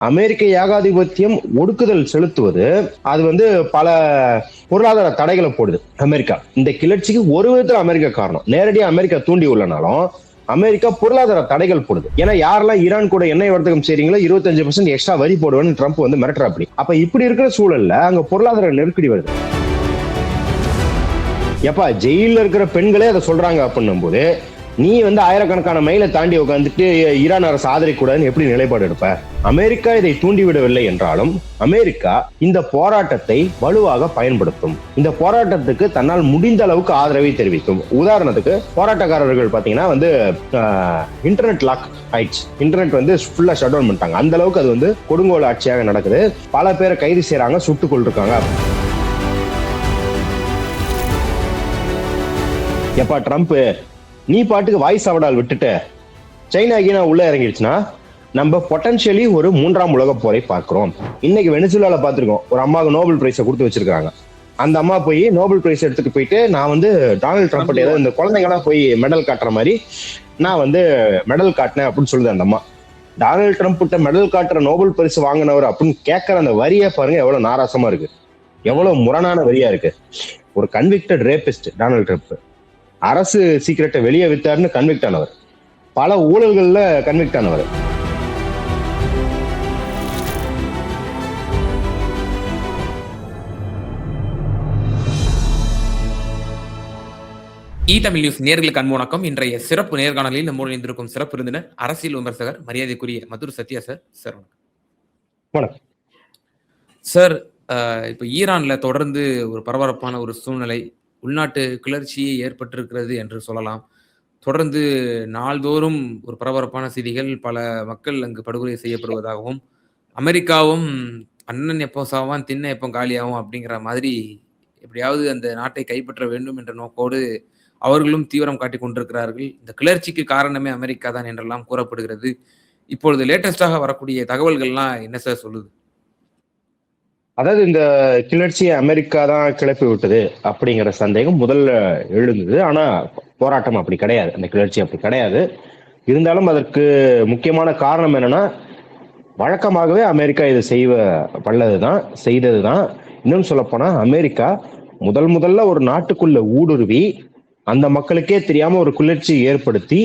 அமெரிக்க ஏகாதிபத்தியம் ஒடுக்குதல் செலுத்துவது அது வந்து பல பொருளாதார தடைகளை போடுது. அமெரிக்கா. இந்த கிளர்ச்சிக்கு ஒரு விதத்துல அமெரிக்கா காரணம். நேரடியாக அமெரிக்கா தூண்டி உள்ளனாலும் அமெரிக்கா பொருளாதார தடைகள் போடுது. ஏன்னா யாரெல்லாம் ஈரான் கூட எண்ணெய் வர்த்தகம் செய்றீங்களோ இருபத்தஞ்சு பர்சன்ட் எக்ஸ்ட்ரா வரி போடுவேன்னு ட்ரம்ப் வந்து மிரட்டுறாப்படி. அப்ப இப்படி இருக்கிற சூழல்ல அங்க பொருளாதார நெருக்கடி வருது. எப்பா ஜெயில இருக்கிற பெண்களே அதை சொல்றாங்க அப்படின்னும் போது நீ வந்து ஆயிரக்கணக்கான மைலை தாண்டி உட்காந்துட்டு ஈரான் அரசு ஆதரிக்கூடாதுன்னு எப்படி நிலைப்பாடு எடுப்ப? அமெரிக்கா இதை தூண்டிவிடவில்லை என்றாலும் அமெரிக்கா இந்த போராட்டத்தை வலுவாக பயன்படுத்தும். இந்த போராட்டத்துக்கு தன்னால் முடிந்த அளவுக்கு ஆதரவை தெரிவிக்கும். உதாரணத்துக்கு போராட்டக்காரர்கள் பாத்தீங்கன்னா வந்து இன்டர்நெட் லாக் ஆயிடுச்சு. இன்டர்நெட் வந்து ஃபுல்லா ஷட் டவுன் பண்ணிட்டாங்க. அந்த அளவுக்கு அது வந்து கொடுங்கோல் ஆட்சியாக நடக்குது. பல பேரை கைது செய்யறாங்க சுட்டுக் கொண்டிருக்காங்க எப்பா ட்ரம்ப் நீ பாட்டுக்கு வாய்ஸ் அவடால் விட்டுட்ட. சைனா கீனா உள்ள இறங்கிடுச்சுன்னா நம்ம பொட்டன்ஷியலி ஒரு மூன்றாம் உலக போரை பார்க்கிறோம். இன்னைக்கு வெனிசுலால பார்த்திருக்கோம். ஒரு அம்மாவுக்கு நோபல் பிரைஸை கொடுத்து வச்சிருக்காங்க அந்த அம்மா போய் நோபல் பிரைஸ் எடுத்துட்டு போயிட்டு நான் வந்து டொனால்ட் ட்ரம்ப் ஏதோ இந்த குழந்தைங்களாம் போய் மெடல் காட்டுற மாதிரி நான் வந்து மெடல் காட்டினேன் அப்படின்னு சொல்லுது அந்த அம்மா. டொனால்ட் ட்ரம்ப் கிட்ட மெடல் காட்டுற நோபல் பரிசு வாங்கினவர் அப்படின்னு கேட்கற அந்த வரியை பாருங்க எவ்வளவு நாராசமா இருக்கு. எவ்வளவு முரணான வரியா இருக்கு. ஒரு கன்விக்டட் ரேபிஸ்ட் டொனால்ட் ட்ரம்ப் அரசு சீக்கிரட்டை வெளியே வித்தாருன்னு கன்விக்ட் ஆனவர். பல ஊழல்கள்ல கன்விக்ட் ஆனவர். இ தமிழ் நியூஸ் நேர்களுக்கு அன்பு வணக்கம். இன்றைய சிறப்பு நேர்காணலில் நம்மோடு இணைந்திருக்கும் சிறப்பு விருந்தினர் அரசியல் விமர்சகர் மரியாதைக்குரிய மதுர் சத்யா சார். சார் வணக்கம். சார் இப்ப ஈரான்ல தொடர்ந்து ஒரு பரபரப்பான ஒரு சூழ்நிலை உள்நாட்டு கிளர்ச்சியே ஏற்பட்டிருக்கிறது என்று சொல்லலாம். தொடர்ந்து நாள்தோறும் ஒரு பரபரப்பான செய்திகள் பல மக்கள் அங்கு படுகொலை செய்யப்படுவதாகவும் அமெரிக்காவும் அண்ணன் எப்போ சாவான் திண்ண எப்போ காலியாகும் அப்படிங்கிற மாதிரி எப்படியாவது அந்த நாட்டை கைப்பற்ற வேண்டும் என்ற நோக்கோடு அவர்களும் தீவிரம் காட்டிக் கொண்டிருக்கிறார்கள். இந்த கிளர்ச்சிக்கு காரணமே அமெரிக்கா தான் என்றெல்லாம் கூறப்படுகிறது. இப்பொழுது லேட்டஸ்டாக வரக்கூடிய தகவல்கள்லாம் என்ன சார் சொல்லுது? அதாவது இந்த கிளர்ச்சியை அமெரிக்கா தான் கிளப்பி விட்டது அப்படிங்கிற சந்தேகம் முதல்ல எழுந்தது. ஆனா போராட்டம் அப்படி கிடையாது. அந்த கிளர்ச்சி அப்படி கிடையாது. இருந்தாலும் அதற்கு முக்கியமான காரணம் என்னன்னா வழக்கமாகவே அமெரிக்கா இதை செய்வ பல்லது தான் செய்தது தான் இன்னும் சொல்லப்போனா அமெரிக்கா முதல் முதல்ல ஒரு நாட்டுக்குள்ள ஊடுருவி அந்த மக்களுக்கே தெரியாம ஒரு குளிர்ச்சி ஏற்படுத்தி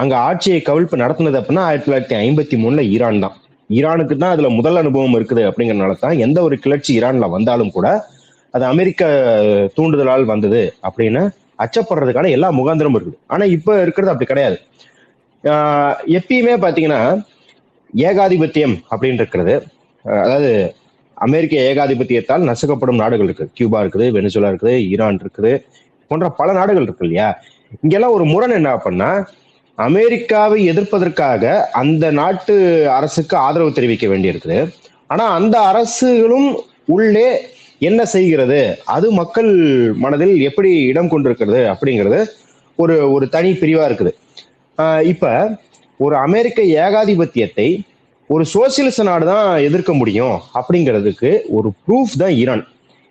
அங்க ஆட்சியை கவிழ்ப்பு நடத்தினது அப்படின்னா ஆயிரத்தி தொள்ளாயிரத்தி ஐம்பத்தி மூணுல ஈரான் தான். ஈரானுக்கு தான் அதுல முதல் அனுபவம் இருக்குது அப்படிங்கறதுனால தான் எந்த ஒரு கிளர்ச்சி ஈரான்ல வந்தாலும் கூட அது அமெரிக்க தூண்டுதலால் வந்தது அப்படின்னு அச்சப்படுறதுக்கான எல்லா முகாந்திரமும் இருக்குது. ஆனா இப்ப இருக்கிறது அப்படி கிடையாது. எப்பயுமே பாத்தீங்கன்னா ஏகாதிபத்தியம் அப்படின்னு இருக்கிறது. அதாவது அமெரிக்க ஏகாதிபத்தியத்தால் நசுக்கப்படும் நாடுகள் இருக்கு கியூபா இருக்குது வெனிசுலா இருக்குது ஈரான் இருக்குது போன்ற பல நாடுகள் இருக்கு இல்லையா? இங்கெல்லாம் ஒரு முரண் என்ன அப்படின்னா அமெரிக்காவை எதிர்ப்பதற்காக அந்த நாட்டு அரசுக்கு ஆதரவு தெரிவிக்க வேண்டியிருக்குது. ஆனா அந்த அரசுகளும் உள்ளே என்ன செய்கிறது? அது மக்கள் மனதில் எப்படி இடம் கொண்டிருக்கிறது அப்படிங்கிறது ஒரு ஒரு தனி பிரிவா இருக்குது. இப்ப ஒரு அமெரிக்க ஏகாதிபத்தியத்தை ஒரு சோசியலிச நாடு தான் எதிர்க்க முடியும் அப்படிங்கிறதுக்கு ஒரு ப்ரூஃப் தான் ஈரான்.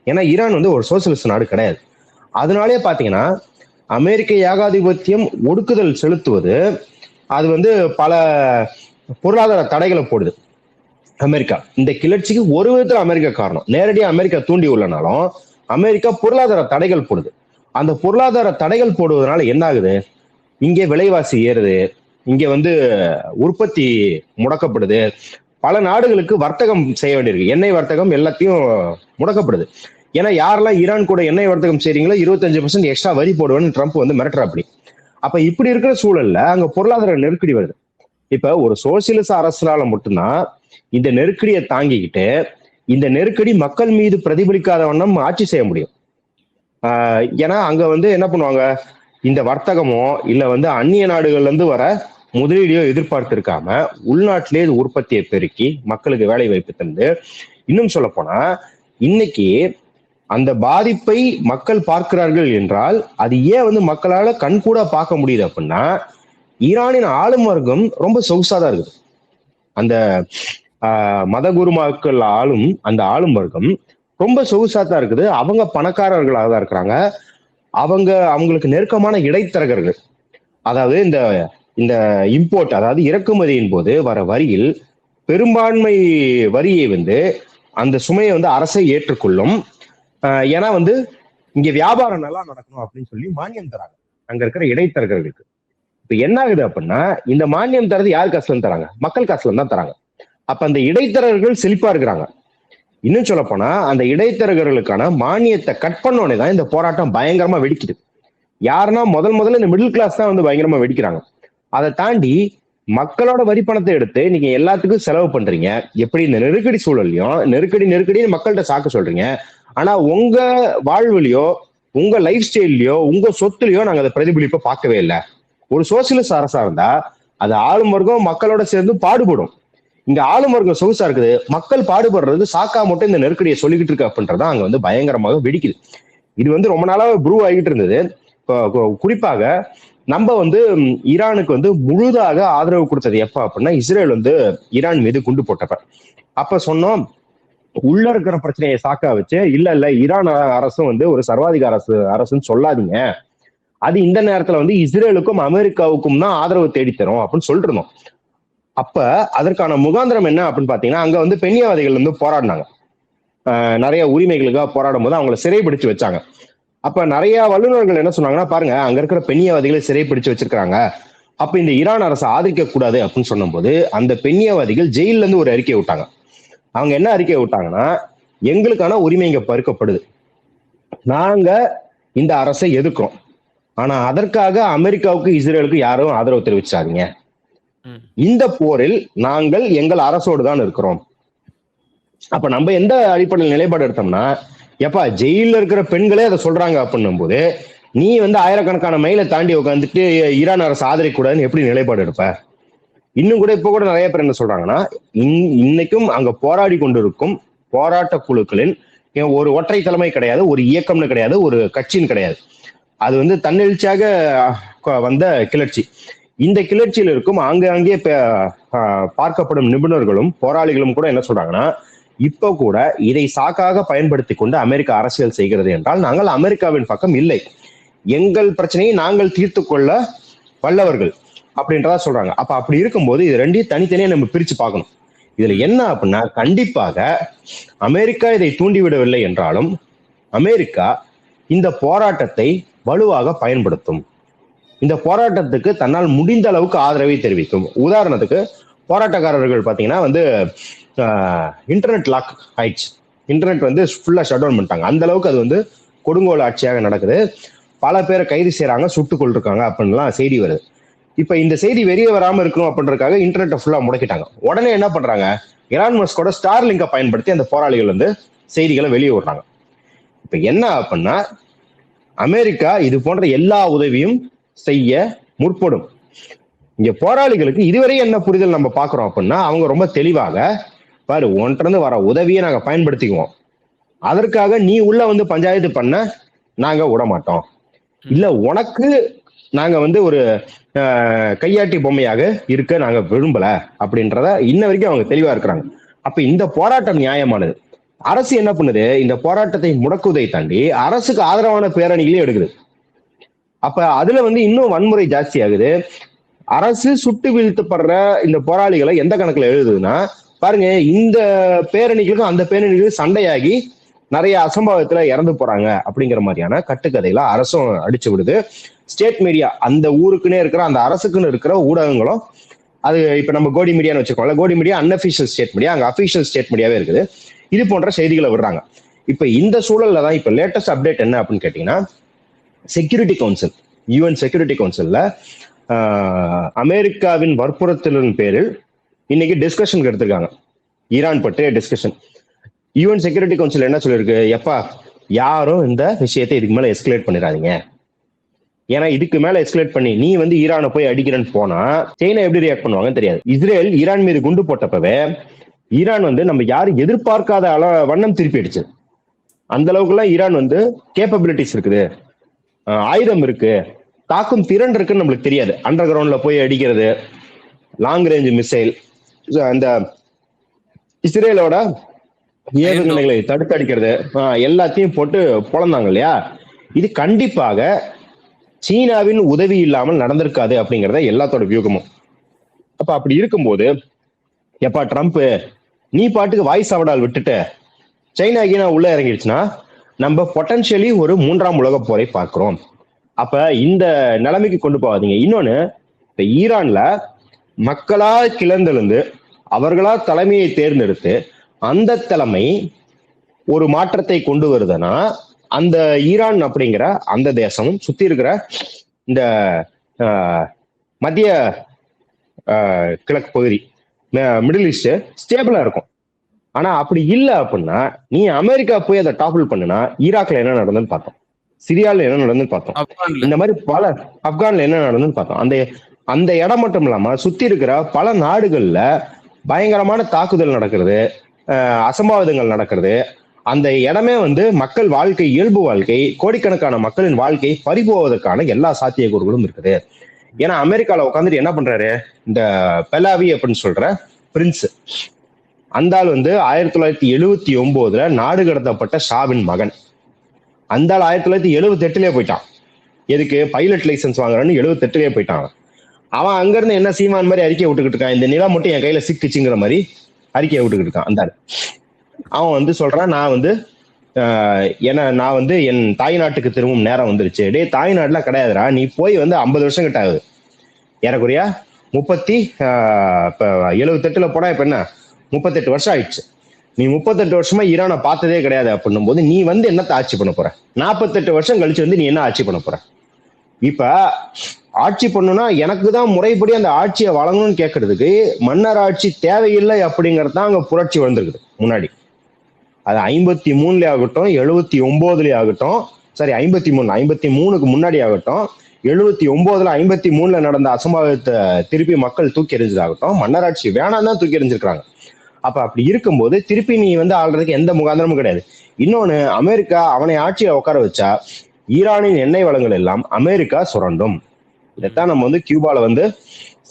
ஏன்னா ஈரான் வந்து ஒரு சோசியலிச நாடு கிடையாது. அதனாலே பாத்தீங்கன்னா அமெரிக்க ஏகாதிபத்தியம் ஒடுக்குதல் செலுத்துவது அது வந்து பல பொருளாதார தடைகளை போடுது. அமெரிக்கா. இந்த கிளர்ச்சிக்கு ஒரு விதத்துல அமெரிக்கா காரணம். நேரடியாக அமெரிக்கா தூண்டி உள்ளனாலும் அமெரிக்கா பொருளாதார தடைகள் போடுது. அந்த பொருளாதார தடைகள் போடுவதனால என்ன ஆகுது இங்கே விலைவாசி ஏறுது. இங்கே வந்து உற்பத்தி முடக்கப்படுது. பல நாடுகளுக்கு வர்த்தகம் செய்ய வேண்டியிருக்கு. எண்ணெய் வர்த்தகம் எல்லாத்தையும் முடக்கப்படுது. ஏன்னா யாரெல்லாம் ஈரான் கூட எண்ணெய் வர்த்தகம் செய்றீங்களோ இருபத்தஞ்சு பர்சன்ட் எக்ஸ்ட்ரா வரி போடுவேன்னு ட்ரம்ப் வந்து மிரட்டுறாப்படி. அப்ப இப்படி இருக்கிற சூழல்ல அங்க பொருளாதார நெருக்கடி வருது. இப்ப ஒரு சோசியலிச அரசால மட்டும்தான் இந்த நெருக்கடியை தாங்கிக்கிட்டு இந்த நெருக்கடி மக்கள் மீது பிரதிபலிக்காத வண்ணம் ஆட்சி செய்ய முடியும். ஏன்னா அங்க வந்து என்ன பண்ணுவாங்க? இந்த வர்த்தகமோ இல்ல வந்து அந்நிய நாடுகள்ல இருந்து வர முதலீடையோ எதிர்பார்த்திருக்காம உள்நாட்டிலே உற்பத்தியை பெருக்கி மக்களுக்கு வேலை வாய்ப்பு தந்து. இன்னும் சொல்ல போனா இன்னைக்கு அந்த பாதிப்பை மக்கள் பார்க்கிறார்கள் என்றால் அது ஏன் வந்து மக்களால கண்கூட பார்க்க முடியுது அப்படின்னா ஈரானின் ஆளும் வர்க்கம் ரொம்ப சொகுசாதான் இருக்குது. அந்த ஆஹ் மத குருமாக்கள் ஆளும் அந்த ஆளும் வர்க்கம் ரொம்ப சொகுசா தான் இருக்குது. அவங்க பணக்காரர்களாக தான் இருக்கிறாங்க. அவங்க அவங்களுக்கு நெருக்கமான இடைத்தரகர்கள். அதாவது இந்த இந்த இம்போர்ட் அதாவது இறக்குமதியின் போது வர வரியில் பெரும்பான்மை வரியை வந்து அந்த சுமையை வந்து அரசை ஏற்றுக்கொள்ளும். ஏன்னா வந்து இங்க வியாபாரம் நல்லா நடக்கணும் அப்படின்னு சொல்லி மானியம் தராங்க. அங்க இருக்கிற இடைத்தரகர்களுக்கு. இப்ப என்ன ஆகுது அப்படின்னா இந்த மானியம் தரது யார் காசுல தராங்க? மக்கள் காசுல தான் தராங்க. அப்ப அந்த இடைத்தரகர்கள் செழிப்பா இருக்கிறாங்க. இன்னும் சொல்ல போனா அந்த இடைத்தரகர்களுக்கான மானியத்தை கட் பண்ணோடனே தான் இந்த போராட்டம் பயங்கரமா வெடிக்குது. யாருன்னா முதல் முதல்ல இந்த மிடில் கிளாஸ் தான் வந்து பயங்கரமா வெடிக்கிறாங்க. அதை தாண்டி மக்களோட வரி பணத்தை எடுத்து நீங்க எல்லாத்துக்கும் செலவு பண்றீங்க. எப்படி இந்த நெருக்கடி சூழல்லையும் நெருக்கடி நெருக்கடின்னு மக்கள்கிட்ட சாக்க சொல்றீங்க. ஆனா உங்க வாழ்வுலயோ உங்க லைஃப் ஸ்டைல்லயோ உங்க சொத்துலயோ நாங்க அதை பிரதிபலிப்பை பார்க்கவே இல்லை. ஒரு சோசியலிஸ்ட் அரசா இருந்தா அது ஆளும் வர்க்கம் மக்களோட சேர்ந்து பாடுபடும். இங்க ஆளும் வர்க்கம் சொகுசா இருக்குது. மக்கள் பாடுபடுறது சாக்கா மட்டும் இந்த நெருக்கடியை சொல்லிக்கிட்டு இருக்கு அப்படின்றத அங்க வந்து பயங்கரமாக வெடிக்குது. இது வந்து ரொம்ப நாளாக ப்ரூவ் ஆகிட்டு இருந்தது. இப்போ குறிப்பாக நம்ம வந்து ஈரானுக்கு வந்து முழுதாக ஆதரவு கொடுத்தது எப்ப அப்படின்னா இஸ்ரேல் வந்து ஈரான் மீது குண்டு போட்டப்ப. அப்ப சொன்னோம் உள்ள இருக்கிற பிரச்சனையை சாக்கா வச்சு இல்ல இல்ல ஈரான் அரசும் வந்து ஒரு சர்வாதிகார அரசு அரசுன்னு சொல்லாதீங்க. அது இந்த நேரத்துல வந்து இஸ்ரேலுக்கும் அமெரிக்காவுக்கும் தான் ஆதரவு தேடித்தரும் அப்படின்னு சொல்லிட்டு இருந்தோம் அப்ப அதற்கான முகாந்திரம் என்ன அப்படின்னு பாத்தீங்கன்னா அங்க வந்து பெண்ணியவாதிகள் வந்து போராடினாங்க. நிறைய உரிமைகளுக்காக போராடும் போது அவங்கள சிறைபிடிச்சு வச்சாங்க. அப்ப நிறைய வல்லுநர்கள் என்ன சொன்னாங்கன்னா பாருங்க அங்க இருக்கிற பெண்ணியவாதிகளை சிறைப்பிடிச்சு வச்சிருக்காங்க அப்ப இந்த ஈரான் அரசை ஆதரிக்க கூடாது அப்படின்னு சொன்னும்போது அந்த பெண்ணியவாதிகள் ஜெயில்ல இருந்து ஒரு அறிக்கையை விட்டாங்க. அவங்க என்ன அறிக்கையை விட்டாங்கன்னா எங்களுக்கான உரிமை இங்க பறிக்கப்படுது. நாங்க இந்த அரசை எதிர்க்கிறோம். ஆனா அதற்காக அமெரிக்காவுக்கு இஸ்ரேலுக்கு யாரும் ஆதரவு தெரிவிச்சாதீங்க. இந்த போரில் நாங்கள் எங்கள் அரசோடு தான் இருக்கிறோம். அப்ப நம்ம எந்த அடிப்படையில் நிலைப்பாடு எடுத்தோம்னா எப்பா ஜெயில இருக்கிற பெண்களே அதை சொல்றாங்க அப்படின்னும் போது நீ வந்து ஆயிரக்கணக்கான மைலை தாண்டி உட்காந்துட்டு ஈரான் அரசு ஆதரிக்கூடாதுன்னு எப்படி நிலைப்பாடு எடுப்ப? இன்னும் கூட இப்ப கூட நிறைய பேர் என்ன சொல்றாங்கன்னா இன்- இன்னைக்கும் அங்க போராடி கொண்டிருக்கும் போராட்ட குழுக்களின் ஒரு ஒற்றை தலைமை கிடையாது ஒரு இயக்கம்னு கிடையாது ஒரு கட்சின்னு கிடையாது. அது வந்து தன்னெழுச்சியாக வந்த கிளர்ச்சி. இந்த கிளர்ச்சியில் இருக்கும் ஆங்காங்கே பார்க்கப்படும் நிபுணர்களும் போராளிகளும் கூட என்ன சொல்றாங்கன்னா இப்போ கூட இதை சாக்காக பயன்படுத்தி கொண்டு அமெரிக்கா அரசியல் செய்கிறது என்றால் நாங்கள் அமெரிக்காவின் பக்கம் இல்லை. எங்கள் பிரச்சனையை நாங்கள் தீர்த்து கொள்ள வல்லவர்கள். அப்படின்றதா சொல்றாங்க. அப்ப அப்படி இருக்கும்போது இது ரெண்டையும் தனித்தனியா நம்ம பிரிச்சு பார்க்கணும். இதுல என்ன அப்படின்னா கண்டிப்பாக அமெரிக்கா இதை தூண்டிவிடவில்லை என்றாலும் அமெரிக்கா இந்த போராட்டத்தை வலுவாக பயன்படுத்தும். இந்த போராட்டத்துக்கு தன்னால் முடிந்த அளவுக்கு ஆதரவை தெரிவிக்கும். உதாரணத்துக்கு போராட்டக்காரர்கள் பார்த்தீங்கன்னா வந்து இன்டர்நெட் லாக் ஆயிடுச்சு. இன்டர்நெட் வந்து ஃபுல்லா ஷட் டவுன் பண்ணிட்டாங்க. அந்த அளவுக்கு அது வந்து கொடுங்கோல் ஆட்சியாக நடக்குது. பல பேரை கைது செய்கிறாங்க சுட்டுக் கொண்டிருக்காங்க அப்படின்லாம் செய்தி வருது. இப்ப இந்த செய்தி வெளியே வராம இருக்கணும் அப்படின்றதுக்காக இன்டர்நெட்டை ஃபுல்லா முடக்கிட்டாங்க. உடனே என்ன பண்றாங்க? எலான் மஸ்கோட ஸ்டார் லிங்கை பயன்படுத்தி அந்த போராளிகள் வந்து செய்திகளை வெளியே விடுறாங்க. இப்ப என்ன அப்படின்னா அமெரிக்கா இது போன்ற எல்லா உதவியும் செய்ய முற்படும். இங்க போராளிகளுக்கு இதுவரை என்ன புரிதல் நம்ம பாக்குறோம் அப்படின்னா அவங்க ரொம்ப தெளிவாக பாரு இருந்து வர உதவியை நாங்க பயன்படுத்திக்குவோம். அதற்காக நீ உள்ள வந்து பஞ்சாயத்து பண்ண நாங்க விட மாட்டோம் இல்ல உனக்கு நாங்க வந்து ஒரு கையாட்டி பொம்மையாக இருக்க நாங்க விரும்பல அப்படின்றத இன்ன வரைக்கும் அவங்க தெளிவா இருக்கிறாங்க. அப்ப இந்த போராட்டம் நியாயமானது. அரசு என்ன பண்ணுது? இந்த போராட்டத்தை முடக்குவதை தாண்டி அரசுக்கு ஆதரவான பேரணிகளையும் எடுக்குது. அப்ப அதுல வந்து இன்னும் வன்முறை ஜாஸ்தி ஆகுது. அரசு சுட்டு வீழ்த்தப்படுற இந்த போராளிகளை எந்த கணக்குல எழுதுதுன்னா பாருங்க இந்த பேரணிகளுக்கும் அந்த பேரணிகளுக்கும் சண்டையாகி நிறைய அசம்பாவிதத்துல இறந்து போறாங்க அப்படிங்கிற மாதிரியான கட்டுக்கதையில அரசும் அடிச்சு விடுது. ஸ்டேட் மீடியா அந்த ஊருக்குன்னே இருக்கிற அந்த அரசுக்குன்னு இருக்கிற ஊடகங்களும் அது இப்ப நம்ம கோடி மீடியான்னு வச்சுக்கோங்களா Godi media unofficial state media அங்க அபிஷியல் ஸ்டேட் மீடியாவே இருக்குது. இது போன்ற செய்திகளை விடுறாங்க. இப்ப இந்த சூழல்ல தான் இப்ப லேட்டஸ்ட் அப்டேட் என்ன அப்படின்னு கேட்டீங்கன்னா செக்யூரிட்டி கவுன்சில் யூஎன் செக்யூரிட்டி கவுன்சில்ல அமெரிக்காவின் வற்புறுத்தலின் பேரில் இன்னைக்கு டிஸ்கஷனுக்கு எடுத்திருக்காங்க. ஈரான் பற்றிய டிஸ்கஷன் யூஎன் செக்யூரிட்டி கவுன்சில் என்ன சொல்லியிருக்கு? எப்பா யாரும் இந்த விஷயத்தை இதுக்கு மேலே எஸ்கலேட் பண்ணிடாதீங்க. ஏன்னா இதுக்கு மேல எஸ்கலேட் பண்ணி நீ வந்து ஈரானை போய் அடிக்கிறேன்னு போனா சைனா எப்படி ரியாக்ட் பண்ணுவாங்கன்னு தெரியாது. இஸ்ரேல் ஈரான் மீது குண்டு போட்டப்பவே ஈரான் வந்து நம்ம யாரும் எதிர்பார்க்காத அள வண்ணம் திருப்பி அடிச்சு அந்த அளவுக்குலாம் ஈரான் வந்து கேப்பபிலிட்டிஸ் இருக்குது. ஆயுதம் இருக்கு. தாக்கும் திறன் இருக்குன்னு நம்மளுக்கு தெரியாது. அண்டர் கிரவுண்ட்ல போய் அடிக்கிறது லாங் ரேஞ்ச் மிசைல் அந்த இஸ்ரேலோட ஏவுகணைகளை தடுத்து அடிக்கிறது எல்லாத்தையும் போட்டு பொழந்தாங்க இல்லையா? இது கண்டிப்பாக சீனாவின் உதவி இல்லாமல் நடந்திருக்காது அப்படிங்கறத எல்லாத்தோட வியூகமும். அப்ப அப்படி இருக்கும்போது எப்பா ட்ரம்ப் நீ பாட்டுக்கு வாய்ஸ் அவடால் விட்டுட்டு சைனா கீனா உள்ள இறங்கிடுச்சுன்னா நம்ம பொட்டன்ஷியலி ஒரு மூன்றாம் உலக போரை பார்க்கிறோம். அப்ப இந்த நிலைமைக்கு கொண்டு போகாதீங்க. இன்னொன்னு இப்ப ஈரான்ல மக்களா கிளர்ந்தெழுந்து அவர்களா தலைமையை தேர்ந்தெடுத்து அந்த தலைமை ஒரு மாற்றத்தை கொண்டு வருதுன்னா அந்த ஈரான் அப்படிங்கிற அந்த தேசமும் சுத்தி இருக்கிற இந்த மத்திய கிழக்கு பகுதி மிடில் ஈஸ்ட் ஸ்டேபிளா இருக்கும். ஆனா அப்படி இல்லை அப்படின்னா நீ அமெரிக்கா போய் அதை டாப்பிள் பண்ணுனா ஈராக்ல என்ன நடந்ததுன்னு பார்த்தோம். சிரியால என்ன நடந்ததுன்னு பார்த்தோம். இந்த மாதிரி பல ஆப்கான்ல என்ன நடந்ததுன்னு பார்த்தோம். அந்த அந்த இடம் மட்டும் இல்லாம சுத்தி இருக்கிற பல நாடுகள்ல பயங்கரமான தாக்குதல் நடக்கிறது. அசம்பாவிதங்கள் நடக்கிறது. அந்த இடமே வந்து மக்கள் வாழ்க்கை இயல்பு வாழ்க்கை கோடிக்கணக்கான மக்களின் வாழ்க்கை பறிபோவதற்கான எல்லா சாத்தியக்கூறுகளும் இருக்குது. ஏன்னா அமெரிக்கால உட்காந்துட்டு என்ன பண்றாரு? இந்த பெலாவி அப்படின்னு சொல்ற பிரின்ஸ். அந்த ஆள் வந்து ஆயிரத்தி தொள்ளாயிரத்தி எழுவத்தி ஒன்பதுல நாடு கடத்தப்பட்ட ஷாவின் மகன். அந்த ஆள் ஆயிரத்தி தொள்ளாயிரத்தி எழுபத்தி எட்டுலயே போயிட்டான். எதுக்கு? பைலட் லைசன்ஸ் வாங்குறான்னு எழுபத்தி எட்டுலயே போயிட்டான். அவன். அவன் அங்க இருந்து என்ன சீமான் மாதிரி அறிக்கை விட்டுக்கிட்டு இருக்கான். இந்த நிலம் மட்டும் என் கையில சிக்கிச்சுங்கிற மாதிரி அறிக்கையை விட்டுக்கிட்டு இருக்கான். அந்த அவன் வந்து சொல்றான் நான் வந்து ஆஹ், என்ன நான் வந்து என் தாய் நாட்டுக்கு திரும்பும் நேரம் வந்துருச்சு. டே தாய் நாட்டுல கிடையாதுடா. நீ போய் வந்து ஐம்பது வருஷம் கிட்ட ஆகுது. ஏறக்குறையா முப்பத்தி இப்போ இப்ப போனா இப்ப என்ன? முப்பத்தெட்டு வருஷம் ஆயிடுச்சு. நீ முப்பத்தெட்டு வருஷமா ஈரானை பார்த்ததே கிடையாது அப்படின்னும் போது நீ வந்து என்னத்த ஆட்சி பண்ண போற? நாற்பத்தெட்டு வருஷம் கழிச்சு வந்து நீ என்ன ஆட்சி பண்ண போற? இப்ப ஆட்சி பண்ணுனா எனக்கு தான் முறைப்படி அந்த ஆட்சியை வழங்கணும்னு கேட்கறதுக்கு மன்னர் ஆட்சி தேவையில்லை அப்படிங்கிறது தான் அங்க புரட்சி வந்திருக்குது முன்னாடி. அது ஐம்பத்தி மூணுல ஆகட்டும் எழுபத்தி ஒன்பதுல ஆகட்டும் சாரி ஐம்பத்தி மூணு ஐம்பத்தி மூணுக்கு முன்னாடி ஆகட்டும் எழுபத்தி ஒன்பதுல ஐம்பத்தி மூணுல நடந்த அசம்பாவிதத்தை திருப்பி மக்கள் தூக்கி எறிஞ்சதாகட்டும் மன்னராட்சி வேணாம் தான் தூக்கி எறிஞ்சிருக்காங்க அப்ப அப்படி இருக்கும்போது திருப்பி நீ வந்து ஆள்றதுக்கு எந்த முகாந்திரமும் கிடையாது. இன்னொன்னு அமெரிக்கா அவனை ஆட்சியை உட்கார வச்சா ஈரானின் எண்ணெய் வளங்கள் எல்லாம் அமெரிக்கா சுரண்டும். இதைத்தான் நம்ம வந்து கியூபால வந்து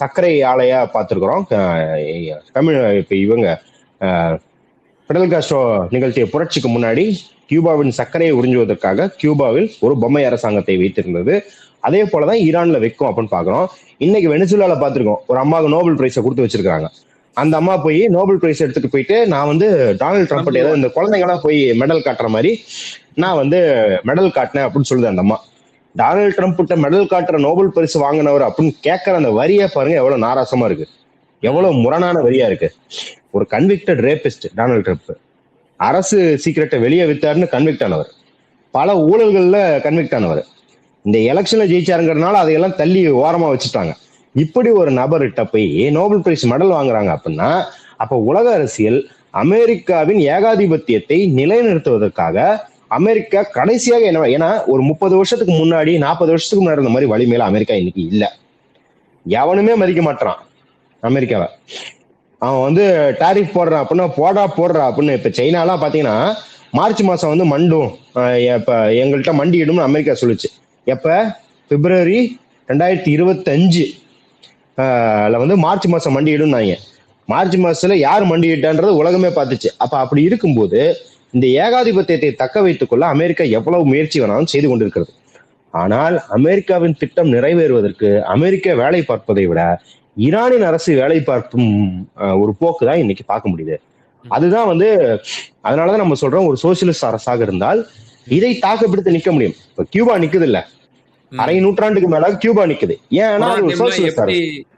சர்க்கரை ஆலையா பார்த்துருக்குறோம். தமிழ் இப்ப இவங்க பிடல் காஸ்ட்ரோ நிகழ்ச்சிய புரட்சிக்கு முன்னாடி கியூபாவின் சர்க்கரையை உறிஞ்சுவதற்காக கியூபாவில் ஒரு பொம்மை அரசாங்கத்தை வைத்திருந்தது. அதே போலதான் ஈரான்ல வைக்கும் அப்படின்னு பாக்குறோம் இன்னைக்கு வெனிசுலால பாத்திருக்கோம் ஒரு அம்மாவுக்கு நோபல் பிரைஸை கொடுத்து வச்சிருக்காங்க அந்த அம்மா போய் நோபல் பிரைஸ் எடுத்துட்டு போயிட்டு நான் வந்து டொனால்டு ட்ரம்ப் ஏதோ இந்த குழந்தைங்களாம் போய் மெடல் காட்டுற மாதிரி நான் வந்து மெடல் காட்டினேன் அப்படின்னு சொல்லுது அந்த அம்மா. டொனால்ட் ட்ரம்ப் கிட்ட மெடல் காட்டுற நோபல் பரிசு வாங்கினவர் அப்படின்னு கேட்கற அந்த வரியை பாருங்க எவ்வளவு நாராசமா இருக்கு. எவ்வளவு முரணான வரியா இருக்கு. ஒரு கன்விக்டட் ரேபிஸ்ட் டொனால்ட் ட்ரம்ப் அரசு சீக்கிரட்டை வெளியே வித்தாருன்னு கன்விக்ட் ஆனவர். பல ஊழல்கள்ல கன்விக்ட் ஆனவர். இந்த எலெக்ஷன்ல ஜெயிச்சாருங்கிறதுனால அதையெல்லாம் தள்ளி ஓரமா வச்சுட்டாங்க. இப்படி ஒரு நபர்கிட்ட போய் நோபல் பிரைஸ் மெடல் வாங்குறாங்க அப்படின்னா அப்ப உலக அரசியல் அமெரிக்காவின் ஏகாதிபத்தியத்தை நிலைநிறுத்துவதற்காக அமெரிக்கா கடைசியாக என்ன ஏன்னா ஒரு முப்பது வருஷத்துக்கு முன்னாடி நாற்பது வருஷத்துக்கு முன்னாடி இருந்த மாதிரி வலிமையில அமெரிக்கா இன்னைக்கு இல்லை. எவனுமே மதிக்க மாட்டான் அமெரிக்காவை. அவன் வந்து டாரிஃப் போடுறான் அப்படின்னா போடா போடுறா அப்படின்னு. இப்ப சைனாலாம் பாத்தீங்கன்னா மார்ச் மாசம் வந்து மண்டும் இப்போ இப்ப எங்கள்கிட்ட மண்டியிடும்னு அமெரிக்கா சொல்லுச்சு. எப்ப? பிப்ரவரி ரெண்டாயிரத்தி இருபத்தஞ்சு. ஆஹ் வந்து மார்ச் மாசம் மண்டியிடும்னாங்க. மார்ச் மாசத்துல யார் மண்டியிட்டான்றது உலகமே பார்த்துச்சு. அப்ப அப்படி இருக்கும்போது இந்த ஏகாதிபத்தியத்தை தக்க வைத்துக் கொள்ள அமெரிக்கா எவ்வளவு முயற்சி வேணாலும் செய்து கொண்டிருக்கிறது. ஆனால் அமெரிக்காவின் திட்டம் நிறைவேறுவதற்கு அமெரிக்கா வேலை பார்ப்பதை விட ஈரானின் அரசு வேலை பார்க்கும் ஒரு போக்கு தான் இன்னைக்கு பார்க்க முடியுது. அதுதான் வந்து அதனாலதான் நம்ம சொல்றோம் ஒரு சோசியலிஸ்ட் அரசாக இருந்தால் இதை தாக்கப்பிடித்து நிக்க முடியும். இப்ப கியூபா நிக்குது இல்லை. அரை நூற்றாண்டுக்கு மேல கியூபா நிக்குது. ஏன்னா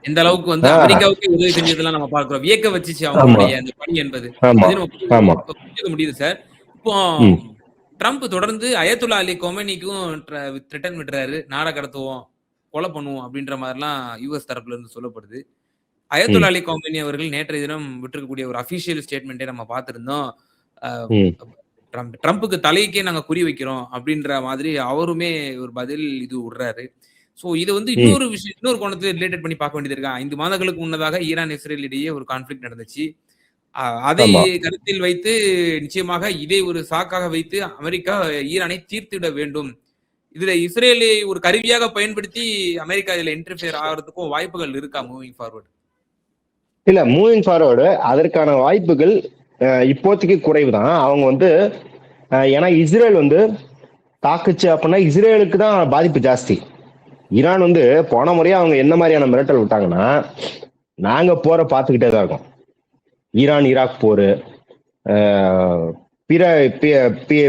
எந்த அளவுக்கு வந்து. அமெரிக்காவுக்கு உதவி செஞ்சதெல்லாம் நம்ம பார்க்கிறோம். வியக்க வச்சுச்சு அவங்களுடைய அந்த பணி என்பது. முடியுது சார் இப்போ. ட்ரம்ப் தொடர்ந்து அயத்துல்லா அலி கொமனிக்கும் ரிட்டர்ன் விடுறாரு நாட கடத்துவோம் கொலை பண்ணுவோம் அப்படின்ற மாதிரிலாம் யூஎஸ் தரப்புல இருந்து சொல்லப்படுது. அயத்துல்லா அலி கொமனி அவர்கள் நேற்றைய தினம் விட்டிருக்கக்கூடிய ஒரு அபிஷியல் ஸ்டேட்மெண்ட்டே நம்ம பார்த்திருந்தோம். ட்ரம்ப் ட்ரம்ப்புக்கு தலைக்கே நாங்க குறி வைக்கிறோம் அப்படின்ற மாதிரி அவருமே ஒரு பதில் இது விடுறாரு. சோ இது வந்து இன்னொரு விஷயம் இன்னொரு கோணத்துல ரிலேட்டட் பண்ணி பார்க்க வேண்டியது இருக்கு? ஐந்து மாதங்களுக்கு முன்னதாக ஈரான் இஸ்ரேல் இடையே ஒரு கான்ஃபிளிக் நடந்துச்சு. அதை. கருத்தில் வைத்து நிச்சயமாக இதை ஒரு சாக்காக வைத்து அமெரிக்கா ஈரானை தீர்த்திட வேண்டும். இதுல இஸ்ரேலை ஒரு கருவியாக பயன்படுத்தி அமெரிக்கா இதுல இன்டர்ஃபியர் ஆகிறதுக்கும் வாய்ப்புகள் இருக்கா மூவிங் ஃபார்வர்ட் இல்ல மூவிங் ஃபார்வர்டு அதற்கான வாய்ப்புகள் இப்போதைக்கு குறைவு தான் அவங்க வந்து ஏன்னா இஸ்ரேல் வந்து தாக்குச்சு அப்படின்னா இஸ்ரேலுக்கு தான் பாதிப்பு ஜாஸ்தி. ஈரான் வந்து போன முறையே அவங்க என்ன மாதிரியான மிரட்டல் விட்டாங்கன்னா நாங்க போற பார்த்துக்கிட்டே தான் இருக்கோம். ஈரான் ஈராக் போர் பிற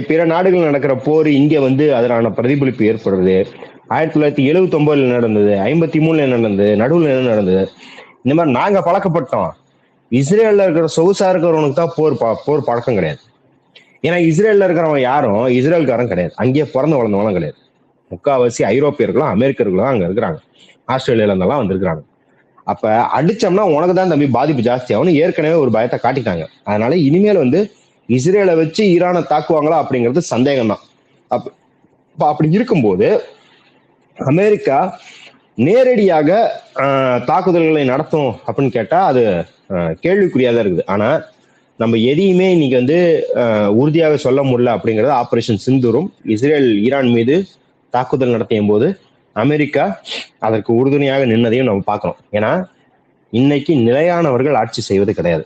பிற நாடுகள் நடக்கிற போர் இங்கே வந்து அதனான பிரதிபலிப்பு ஏற்படுறது ஆயிரத்தி தொள்ளாயிரத்தி எழுபத்தி ஒன்பதுல நடந்தது? ஐம்பத்தி மூணுல நடந்தது? நடுவில் என்ன நடந்தது? இந்த மாதிரி நாங்க பழக்கப்பட்டோம். இஸ்ரேல்ல இருக்கிற சொகுசா இருக்கிறவனுக்கு தான் போர் பா- போர் பழக்கம் கிடையாது. ஏன்னா இஸ்ரேல்ல இருக்கிறவன் யாரும் இஸ்ரேல்காரன் கிடையாது. அங்கேயே பிறந்து வளர்ந்தவனும் கிடையாது. முக்காவாசி ஐரோப்பியர்களும் அமெரிக்கர்களும் அங்க இருக்கிறாங்க. ஆஸ்திரேலியால இருந்தெல்லாம் வந்திருக்கிறாங்க. அப்ப அடிச்சோம்னா உனக்கு தான் தம்பி பாதிப்பு ஜாஸ்தி ஆகணும் ஏற்கனவே ஒரு பயத்தை காட்டிட்டாங்க. அதனால இனிமேல் வந்து இஸ்ரேலை வச்சு ஈரானை தாக்குவாங்களா அப்படிங்கிறது சந்தேகம் தான் அப்ப அப்படி இருக்கும்போது அமெரிக்கா நேரடியாக தாக்குதல்களை நடத்தும் அப்படின்னு கேட்டா அது கேள்விக்குறியாக கேள்விக்குறியா தான் இருக்குது. ஆனா நம்ம எதையுமே இன்னைக்கு வந்து உறுதியாக சொல்ல முடியல அப்படிங்கிறது ஆபரேஷன் சிந்துரும். இஸ்ரேல் ஈரான் மீது தாக்குதல் நடத்திய போது அமெரிக்கா அதற்கு உறுதுணையாக நின்னதையும் நம்ம பார்க்குறோம் ஏன்னா இன்னைக்கு நிலையானவர்கள் ஆட்சி செய்வது கிடையாது.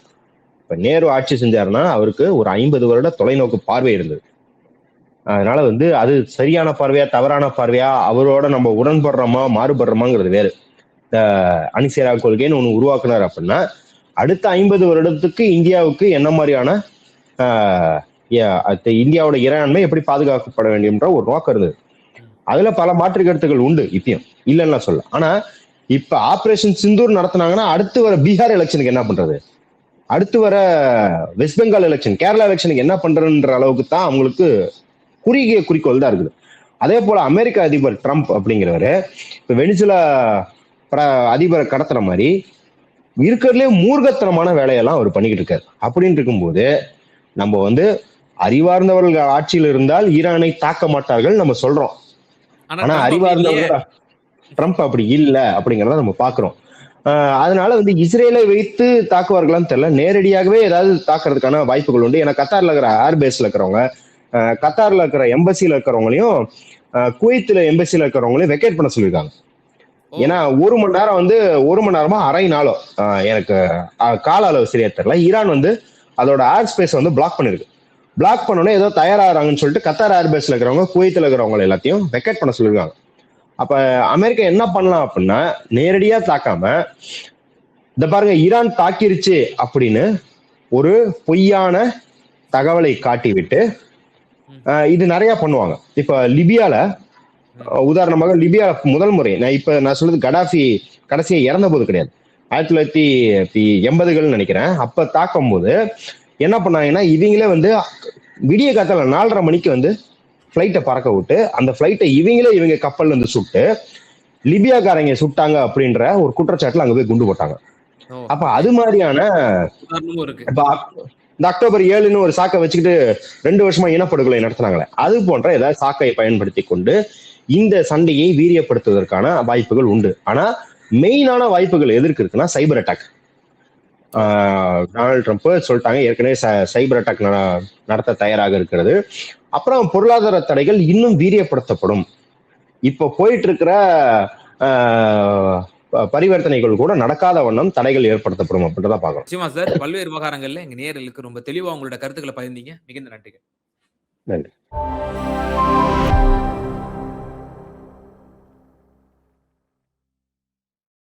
இப்ப நேரு ஆட்சி செஞ்சாருன்னா அவருக்கு ஒரு ஐம்பது வருட தொலைநோக்கு பார்வை இருந்தது. அதனால வந்து அது சரியான பார்வையா தவறான பார்வையா அவரோட நம்ம உடன்படுறோமா மாறுபடுறோமாங்கிறது வேறு. இந்த அணிசேரா கொள்கைன்னு ஒன்று உருவாக்குனார் அப்படின்னா அடுத்த ஐம்பது வருடத்துக்கு இந்தியாவுக்கு என்ன மாதிரியான இந்தியாவோட இறையாண்மை எப்படி பாதுகாக்கப்பட வேண்டும்ன்ற ஒரு நோக்கம் இருந்தது அதுல பல மாற்று கருத்துக்கள் உண்டு இப்பயும் இல்லைன்னா சொல்ல. ஆனா இப்ப ஆபரேஷன் சிந்தூர் நடத்தினாங்கன்னா அடுத்து வர பீகார் எலெக்ஷனுக்கு என்ன பண்றது? அடுத்து வர வெஸ்ட் பெங்கால் எலெக்ஷன் கேரளா எலெக்ஷனுக்கு என்ன பண்றதுன்ற அளவுக்கு தான் அவங்களுக்கு குறுகிய குறிக்கோள் தான் இருக்குது. அதே போல அமெரிக்க அதிபர் ட்ரம்ப் அப்படிங்கிறவரு இப்ப வெனிசுலா அதிபரை கடத்துற மாதிரி இருக்கிறதுலே மூர்க்கத்தனமான வேலையெல்லாம் அவர் பண்ணிக்கிட்டு இருக்காரு. அப்படின்னு இருக்கும்போது நம்ம வந்து அறிவார்ந்தவர்கள் ஆட்சியில் இருந்தால் ஈரானை தாக்க மாட்டார்கள் நம்ம சொல்றோம். ஆனா. அறிவார்ந்தவர்கள் ட்ரம்ப் அப்படி இல்ல அப்படிங்கறத நம்ம பாக்குறோம் அதனால வந்து இஸ்ரேலை வைத்து தாக்குவார்களான்னு தெரியல. நேரடியாகவே ஏதாவது தாக்குறதுக்கான வாய்ப்புகள் உண்டு. ஏன்னா கத்தார்ல இருக்கிற ஏர்பேஸ்ல இருக்கிறவங்க கத்தார்ல இருக்கிற எம்பசில இருக்கிறவங்களையும் குவைத்துல எம்பசில இருக்கிறவங்களையும் வெக்கேட் பண்ண சொல்லியிருக்காங்க. ஏன்னா ஒரு மணி நேரம் வந்து ஒரு மணி நேரமா அரை நாளோ எனக்கு கால அளவு சரியா தெரியல. ஈரான் வந்து அதோட ஏர் ஸ்பேஸ் வந்து பிளாக் பண்ணிருக்கு. பிளாக் பண்ணோன்னே ஏதோ தயாராகிறாங்கன்னு சொல்லிட்டு கத்தார் ஏர்பேஸ்ல இருக்கிறவங்க குவைத்தில் இருக்கிறவங்க எல்லாத்தையும் வெக்கேட் பண்ண சொல்லியிருக்காங்க அப்ப அமெரிக்கா என்ன பண்ணலாம் அப்படின்னா நேரடியா தாக்காம இந்த பாருங்க ஈரான் தாக்கிருச்சு அப்படின்னு ஒரு பொய்யான தகவலை காட்டிவிட்டு இது நிறைய பண்ணுவாங்க. இப்ப லிபியால உதாரணமாக லிபியா முதல் முறை. நான் இப்ப நான் சொல்றது கடாஃபி கடைசியா இறந்த போது கிடையாது. ஆயிரத்தி தொள்ளாயிரத்தி எண்பதுகள் நினைக்கிறேன். அப்ப தாக்கும் போது என்ன பண்ணாங்கன்னா இவங்களே வந்து விடிய காத்தால நாலரை மணிக்கு வந்து ஃப்ளைட்டை பறக்க விட்டு அந்த ஃப்ளைட்டை இவங்களே இவங்க கப்பல்ல இருந்து சுட்டு லிபியாக்காரங்க சுட்டாங்க அப்படின்ற ஒரு குற்றச்சாட்டுல அங்க போய் குண்டு போட்டாங்க. அப்ப அது மாதிரியான இந்த அக்டோபர் ஏழுன்னு ஒரு சாக்கை வச்சுக்கிட்டு ரெண்டு வருஷமா இனப்படுகொலை நடத்தினாங்களே. அது போன்ற ஏதாவது சாக்கை பயன்படுத்தி கொண்டு இந்த சண்டையை வீரியப்படுத்துவதற்கான வாய்ப்புகள் உண்டு. ஆனா மெயினான வாய்ப்புகள் எதற்கு இருக்குன்னா சைபர் அட்டாக். டொனால்ட் ட்ரம்ப் சொல்லிட்டாங்க ஏற்கனவே ச- சைபர் அட்டாக் நடத்த தயாராக இருக்கிறது. அப்புறம் பொருளாதார தடைகள் இன்னும் வீரியப்படுத்தப்படும். இப்போ போயிட்டு இருக்கிற பரிவர்த்தனைகள் கூட நடக்காத வண்ணம் தடைகள் ஏற்படுத்தப்படும் அப்படின்றத பார்க்கணும். நிச்சயமா சார். பல்வேறு விவகாரங்கள்ல எங்க நேயர்களுக்கு ரொம்ப தெளிவா உங்களோட கருத்துக்களை பகிர்ந்தீங்க. மிகுந்த நன்றிகள். நன்றி.